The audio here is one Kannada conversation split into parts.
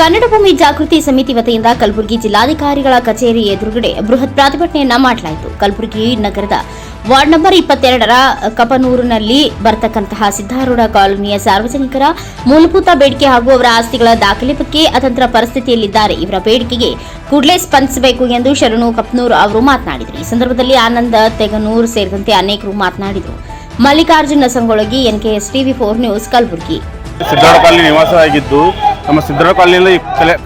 ಕನ್ನಡ ಭೂಮಿ ಜಾಗೃತಿ ಸಮಿತಿ ವತಿಯಿಂದ ಕಲಬುರಗಿ ಜಿಲ್ಲಾಧಿಕಾರಿಗಳ ಕಚೇರಿ ಎದುರುಗಡೆ ಬೃಹತ್ ಪ್ರತಿಭಟನೆಯನ್ನ ಮಾಡಲಾಯಿತು. ಕಲಬುರಗಿ ನಗರದ ವಾರ್ಡ್ ನಂಬರ್ ಇಪ್ಪತ್ತೆರಡರ ಕಪನೂರಿನಲ್ಲಿ ಬರ್ತಕ್ಕಂತಹ ಸಿದ್ದಾರೂಢ ಕಾಲೋನಿಯ ಸಾರ್ವಜನಿಕರ ಮೂಲಭೂತ ಬೇಡಿಕೆ ಹಾಗೂ ಅವರ ಆಸ್ತಿಗಳ ದಾಖಲೆ ಬಗ್ಗೆ ಅತಂತ್ರ ಪರಿಸ್ಥಿತಿಯಲ್ಲಿದ್ದಾರೆ. ಇವರ ಬೇಡಿಕೆಗೆ ಕೂಡಲೇ ಸ್ಪಂದಿಸಬೇಕು ಎಂದು ಶರಣು ಕಪ್ನೂರ್ ಅವರು ಮಾತನಾಡಿದರು. ಈ ಸಂದರ್ಭದಲ್ಲಿ ಆನಂದ ತೆಗನೂರ್ ಸೇರಿದಂತೆ ಅನೇಕರು ಮಾತನಾಡಿದರು. Mallikarjuna Sangolagi NKS TV four news, Kalaburagi. Siddhartha ನಿವಾಸ ನಿವಾಸವಾಗಿದ್ದು ನಮ್ಮ ಸಿದ್ದರ ಕಾಲನಿಯಲ್ಲಿ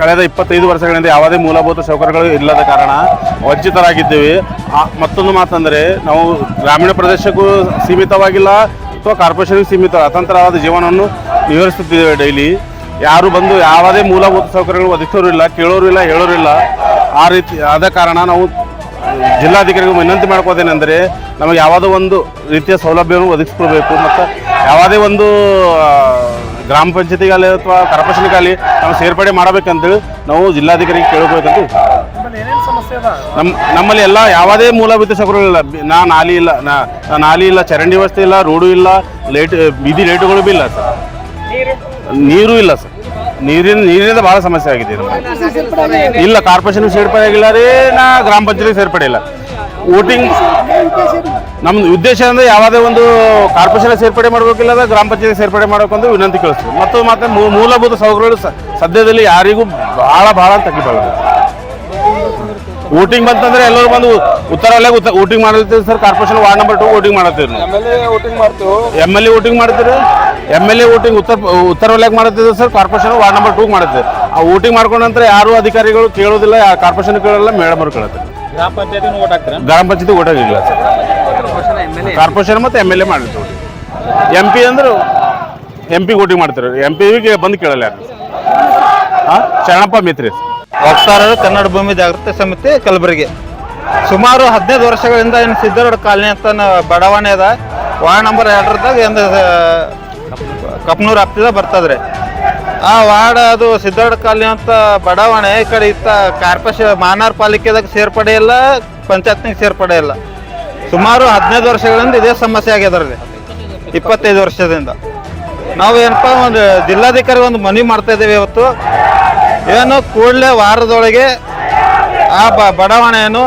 ಕಳೆದ ಇಪ್ಪತ್ತೈದು ವರ್ಷಗಳಿಂದ ಯಾವುದೇ ಮೂಲಭೂತ ಸೌಕರ್ಯಗಳು ಇಲ್ಲದ ಕಾರಣ ವಂಚಿತರಾಗಿದ್ದೇವೆ. ಮತ್ತೊಂದು ಮಾತಂದರೆ, ನಾವು ಗ್ರಾಮೀಣ ಪ್ರದೇಶಕ್ಕೂ ಸೀಮಿತವಾಗಿಲ್ಲ, ಅಥವಾ ಕಾರ್ಪೊರೇಷನ್ಗೆ ಸೀಮಿತ, ಅತಂತ್ರವಾದ ಜೀವನವನ್ನು ನಿವಾರಿಸುತ್ತಿದ್ದೇವೆ ಡೈಲಿ. ಯಾರು ಬಂದು ಯಾವುದೇ ಮೂಲಭೂತ ಸೌಕರ್ಯಗಳು ಒದಗಿಸೋರು ಇಲ್ಲ, ಕೇಳೋರು ಇಲ್ಲ, ಹೇಳೋರು ಇಲ್ಲ. ಆ ರೀತಿ ಆದ ಕಾರಣ ನಾವು ಜಿಲ್ಲಾಧಿಕಾರಿಗಳು ವಿನಂತಿ ಮಾಡ್ಕೋದೇನೆಂದರೆ ನಮಗೆ ಯಾವುದೋ ಒಂದು ರೀತಿಯ ಸೌಲಭ್ಯವನ್ನು ಒದಗಿಸ್ಕೊಳ್ಬೇಕು, ಮತ್ತು ಯಾವುದೇ ಒಂದು ಗ್ರಾಮ ಪಂಚಾಯತಿಗಾಗಲಿ ಅಥವಾ ಕಾರ್ಪೊರೇಷನ್ಗಾಲಿ ನಾವು ಸೇರ್ಪಡೆ ಮಾಡಬೇಕಂತೇಳಿ ನಾವು ಜಿಲ್ಲಾಧಿಕಾರಿಗೆ ಕೇಳಬೇಕಂತ ನಮ್ಮ ನಮ್ಮಲ್ಲಿ ಎಲ್ಲ ಯಾವುದೇ ಮೂಲಭೂತ ಸೌಕರ್ಯಗಳು ಇಲ್ಲ. ನಾ ನಾಲಿ ಇಲ್ಲ ನಾ ನಾ ನಾಲಿ ಇಲ್ಲ ಚರಂಡಿ ವ್ಯವಸ್ಥೆ ಇಲ್ಲ ರೋಡು ಇಲ್ಲ ಲೈಟ್ ಬೀದಿ ಲೈಟುಗಳು ಭೀ ಇಲ್ಲ ಸರ್. ನೀರು ಇಲ್ಲ ಸರ್. ನೀರಿನ ನೀರಿನಿಂದ ಭಾಳ ಸಮಸ್ಯೆ ಆಗಿದೆ. ಇಲ್ಲ ಕಾರ್ಪೊರೇಷನ್ ಸೇರ್ಪಡೆ ಆಗಿಲ್ಲ ರೀ ನಾ ಗ್ರಾಮ ಪಂಚಾಯತಿ ಸೇರ್ಪಡೆ ಇಲ್ಲ. ವೋಟಿಂಗ್ ನಮ್ದು ಉದ್ದೇಶ ಅಂದ್ರೆ ಯಾವುದೇ ಒಂದು ಕಾರ್ಪೊರೇಷನ್ ಸೇರ್ಪಡೆ ಮಾಡಬೇಕಿಲ್ಲ ಗ್ರಾಮ ಪಂಚಾಯತ್ ಸೇರ್ಪಡೆ ಮಾಡಬೇಕಂದು ವಿನಂತಿ ಕಳಿಸ್ತೀವಿ. ಮತ್ತು ಮತ್ತೆ ಮೂಲಭೂತ ಸೌಕರ್ಯಗಳು ಸ- ಸದ್ಯದಲ್ಲಿ ಯಾರಿಗೂ ಬಹಳ ಬಹಳ ತಗ್ಗಿಬಾರ್ದು ವೋಟಿಂಗ್ ಬಂತಂದ್ರೆ ಎಲ್ಲರೂ ಬಂದು ಉತ್ತರ ವಲಯ ವೋಟಿಂಗ್ ಮಾಡಿರ್ತೀವಿ sir corporation ward number two voting ಮಾಡತ್ತೀವಿ M L A voting ಮಾಡ್ತೀರಿ? ಎಂ ಎಲ್ ಎ ವೋಟಿಂಗ್ ಉತ್ತರ ಉತ್ತರ ವಲಯಕ್ಕೆ ಮಾಡ್ತಿದ್ರು sir corporation ward number two ಮಾಡ್ತೀವಿ ಆ ವೋಟಿಂಗ್ ಮಾಡ್ಕೊಂಡ ನಂತರ ಯಾರು ಅಧಿಕಾರಿಗಳು ಕೇಳೋದಿಲ್ಲ ಕಾರ್ಪೊರೇಷನ್ ಕೇಳಲ್ಲ ಮೇಡಮ್ ಅವ್ರು ಕೇಳುತ್ತೆ. ಗ್ರಾಮ ಪಂಚಾಯತಿ ಓಟ್ ಹಾಕ್ತೀರಾ? ಗ್ರಾಮ ಪಂಚಾಯತಿ ಓಟ್ ಆಗಿಲ್ಲ ಸರ್. ಕಾರ್ಪೊರೇಷನ್ ಮತ್ತು ಎಂ ಎಲ್ ಎ ಮಾಡಿರ್ತೀವಿ ಎಂ ಪಿ ಅಂದ್ರೆ ಎಂ ಪಿ ವೋಟಿಂಗ್ ಮಾಡ್ತಾರೆ. ಎಂ ಪಿಗೆ ಬಂದು ಕೇಳಲ್ಲ ಯಾರು. ಹಾಂ ಶರಣಪ್ಪ ಮಿತ್ರಿ. ವಕ್ತಾರರು ಕನ್ನಡ ಭೂಮಿ ಜಾಗೃತಿ ಸಮಿತಿ ಕಲಬುರಗಿ. ಸುಮಾರು ಹದಿನೈದು ವರ್ಷಗಳಿಂದ ಏನು ಸಿದ್ದರೋಡ್ ಕಾಲನಿ ಅಂತ ಬಡಾವಣೆ ಅದ. ವಾರ್ಡ್ ನಂಬರ್ ಎರಡರದಾಗ ಏನು ಕಪ್ನೂರ್ ಹತ್ತಿದ ಬರ್ತದ್ರಿ. ಆ ವಾರ್ಡ್ ಅದು ಸಿದ್ದರೋಡ್ ಕಾಲನಿ ಅಂತ ಬಡಾವಣೆ ಈ ಕಡೆ ಇತ್ತ ಕಾರ್ಪೊರೇಷನ್ ಮಾನಾರ್ ಪಾಲಿಕೆದಾಗ ಸೇರ್ಪಡೆ ಇಲ್ಲ ಪಂಚಾಯತ್ನಾಗ ಸೇರ್ಪಡೆ ಇಲ್ಲ. ಸುಮಾರು ಹದಿನೈದು ವರ್ಷಗಳಿಂದ ಇದೇ ಸಮಸ್ಯೆ ಆಗ್ಯದ್ರಲ್ಲಿ ಇಪ್ಪತ್ತೈದು ವರ್ಷದಿಂದ. ನಾವು ಏನಪ್ಪ, ಒಂದು ಜಿಲ್ಲಾಧಿಕಾರಿ ಒಂದು ಮನವಿ ಮಾಡ್ತಾ ಇದ್ದೇವೆ ಇವತ್ತು. ಏನು ಕೂಡಲೇ ವಾರದೊಳಗೆ ಆ ಬ, ಬಡಾವಣೆಯನ್ನು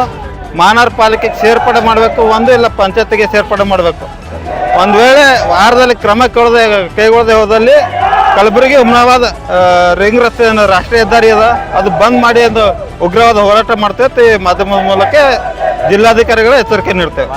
ಮಾನವ ಪಾಲಿಕೆಗೆ ಸೇರ್ಪಡೆ ಮಾಡಬೇಕು, ಒಂದು ಇಲ್ಲ ಪಂಚಾಯತ್ಗೆ ಸೇರ್ಪಡೆ ಮಾಡಬೇಕು. ಒಂದು ವೇಳೆ ವಾರದಲ್ಲಿ ಕ್ರಮ ಕೈಗೊಳ್ಳದೆ ಕೈಗೊಳ್ಳದೆ ಹೋದಲ್ಲಿ ಕಲಬುರಗಿ ಹುಮನಾಬಾದ್ ರಿಂಗ್ ರಸ್ತೆ ರಾಷ್ಟ್ರೀಯ ಹೆದ್ದಾರಿ ಅದ. ಅದು ಬಂದ್ ಮಾಡಿ ಒಂದು ಉಗ್ರವಾದ ಹೋರಾಟ ಮಾಡ್ತೇವೆ. ಮಾಧ್ಯಮದ ಮೂಲಕ ಜಿಲ್ಲಾಧಿಕಾರಿಗಳ ಎಚ್ಚರಿಕೆ ನೀಡ್ತೇವೆ.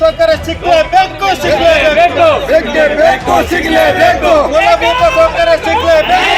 ಸೌಕರ್ಯ ಸಿಗಲೇಬೇಕು ಸಿಗಲೇಬೇಕು ಸಿಗಲೇಬೇಕು ಮೂಲಭೂತ ಸೌಕರ್ಯ ಸಿಗಲೇಬೇಕು